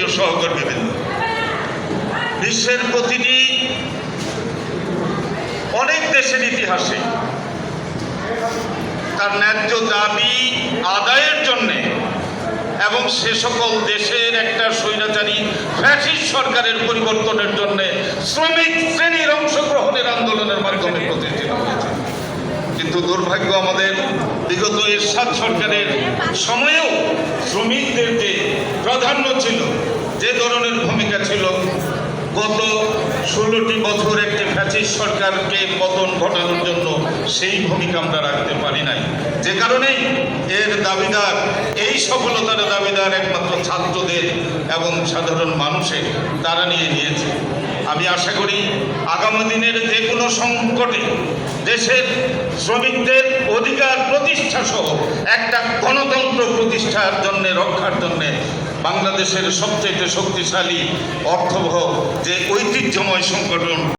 প্রিয় সহকর্মীবৃন্দ। বিশ্বের প্রতিটি অনেক দেশের ইতিহাসে তার ন্যায্য দাবি আদায়ের জন্যে এবং সে সকল দেশের একটা স্বৈরাচারী ফ্যাসিস্ট সরকারের পরিবর্তনের জন্য শ্রমিক শ্রেণির অংশগ্রহণের আন্দোলনের মাধ্যমে প্রতিষ্ঠিত হয়েছে। কিন্তু দুর্ভাগ্য আমাদের, বিগত এরশাদ সরকারের সময়েও শ্রমিকদের যে প্রাধান্য ছিল, যে ধরনের ভূমিকা ছিল, গত ষোলোটি বছর একটি ফ্যাসিস্ট সরকারকে পতন ঘটানোর জন্য সেই ভূমিকা আমরা রাখতে পারি নাই। যে কারণেই এর দাবিদার, এই সফলতার দাবিদার একমাত্র ছাত্রদের এবং সাধারণ মানুষের তারা নিয়ে নিয়েছে। আমি আশা করি আগামী দিনের যে কোনো সংকটে দেশের শ্রমিকদের অধিকার প্রতিষ্ঠা সহ একটা গণতন্ত্র প্রতিষ্ঠার জন্য, রক্ষার জন্য বাংলাদেশের সবচেয়ে শক্তিশালী অর্থবহ যে ঐতিহ্যময় সংগঠন